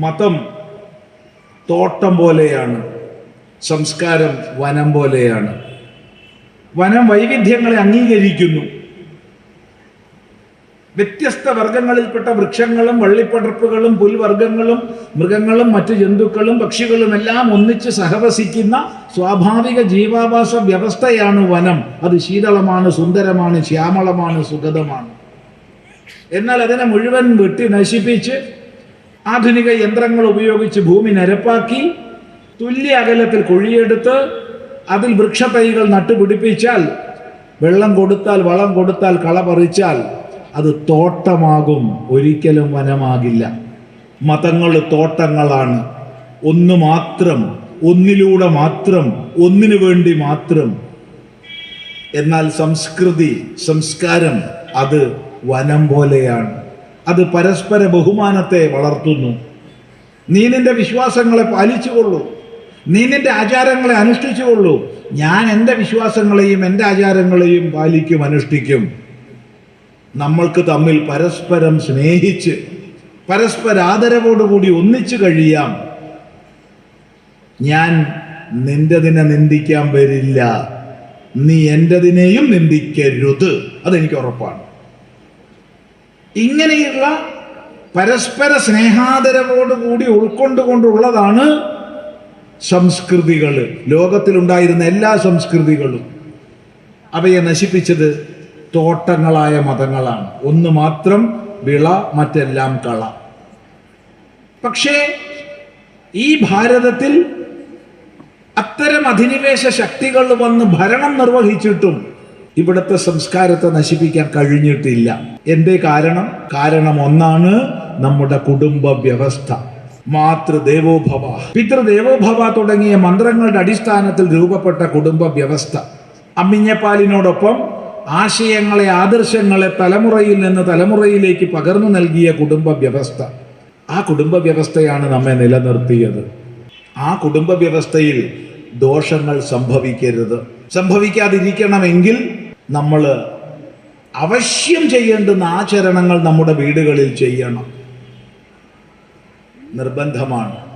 മതം തോട്ടം പോലെയാണ് സംസ്കാരം വനം പോലെയാണ്. വനം വൈവിധ്യങ്ങളെ അംഗീകരിക്കുന്നു. വ്യത്യസ്ത വർഗങ്ങളിൽപ്പെട്ട വൃക്ഷങ്ങളും വള്ളിപ്പടർപ്പുകളും പുൽവർഗങ്ങളും മൃഗങ്ങളും മറ്റു ജന്തുക്കളും പക്ഷികളും എല്ലാം ഒന്നിച്ച് സഹവസിക്കുന്ന സ്വാഭാവിക ജീവാവാസ വ്യവസ്ഥയാണ് വനം. അത് ശീതളമാണ് സുന്ദരമാണ് ശ്യാമളമാണ് സുഗതമാണ്. എന്നാൽ അതിനെ മുഴുവൻ വെട്ടി നശിപ്പിച്ച് ആധുനിക യന്ത്രങ്ങൾ ഉപയോഗിച്ച് ഭൂമി നിരപ്പാക്കി തുല്യ അകലത്തിൽ കുഴിയെടുത്ത് അതിൽ വൃക്ഷത്തൈകൾ നട്ടുപിടിപ്പിച്ചാൽ വെള്ളം കൊടുത്താൽ വളം കൊടുത്താൽ കള പറിച്ചാൽ അത് തോട്ടമാകും. ഒരിക്കലും വനമാകില്ല. മതങ്ങൾ തോട്ടങ്ങളാണ്. ഒന്ന് മാത്രം ഒന്നിലൂടെ മാത്രം ഒന്നിനു വേണ്ടി മാത്രം. എന്നാൽ സംസ്കൃതി സംസ്കാരം അത് വനം പോലെയാണ്. അത് പരസ്പര ബഹുമാനത്തെ വളർത്തുന്നു. നീ നിന്റെ വിശ്വാസങ്ങളെ പാലിച്ചുകൊള്ളൂ നീ നിന്റെ ആചാരങ്ങളെ അനുഷ്ഠിച്ചുകൊള്ളൂ ഞാൻ എന്റെ വിശ്വാസങ്ങളെയും എന്റെ ആചാരങ്ങളെയും പാലിക്കും അനുഷ്ഠിക്കും. നമ്മൾക്ക് തമ്മിൽ പരസ്പരം സ്നേഹിച്ച് പരസ്പര ആദരവോടുകൂടി ഒന്നിച്ചു കഴിയാം. ഞാൻ നിന്റെതിനെ നിന്ദിക്കാൻ വരില്ല നീ എന്റെതിനെയും നിന്ദിക്കരുത്. അതെനിക്ക് ഉറപ്പാണ്. ഇങ്ങനെയുള്ള പരസ്പര സ്നേഹാദരവോടുകൂടി ഉൾക്കൊണ്ടുകൊണ്ടുള്ളതാണ് സംസ്കൃതികൾ ലോകത്തിലുണ്ടായിരുന്ന എല്ലാ സംസ്കൃതികളും അവയെ നശിപ്പിച്ചത് തോട്ടങ്ങളായ മതങ്ങളാണ്. ഒന്ന് മാത്രം വിള മറ്റെല്ലാം കള. പക്ഷേ ഈ ഭാരതത്തിൽ അത്തരം അധിനിവേശ ശക്തികൾ വന്ന് ഭരണം നിർവഹിച്ചിട്ടും ഇവിടുത്തെ സംസ്കാരത്തെ നശിപ്പിക്കാൻ കഴിഞ്ഞിട്ടില്ല. എന്തേ കാരണം? കാരണം ഒന്നാണ് നമ്മുടെ കുടുംബ വ്യവസ്ഥ. മാതൃദേവോഭവ. പിതൃദേവോഭവ തുടങ്ങിയ മന്ത്രങ്ങളുടെ അടിസ്ഥാനത്തിൽ രൂപപ്പെട്ട കുടുംബ വ്യവസ്ഥ. അമ്മിഞ്ഞപ്പാലിനോടൊപ്പം ആശയങ്ങളെ ആദർശങ്ങളെ തലമുറയിൽ നിന്ന് തലമുറയിലേക്ക് പകർന്നു നൽകിയ കുടുംബ വ്യവസ്ഥ. ആ കുടുംബ വ്യവസ്ഥയാണ് നമ്മെ നിലനിർത്തിയത്. ആ കുടുംബ വ്യവസ്ഥയിൽ ദോഷങ്ങൾ സംഭവിക്കരുത്. സംഭവിക്കാതിരിക്കണമെങ്കിൽ നമ്മൾ അവശ്യം ചെയ്യേണ്ടുന്ന ആചരണങ്ങൾ നമ്മുടെ വീടുകളിൽ ചെയ്യണം. നിർബന്ധമാണ്.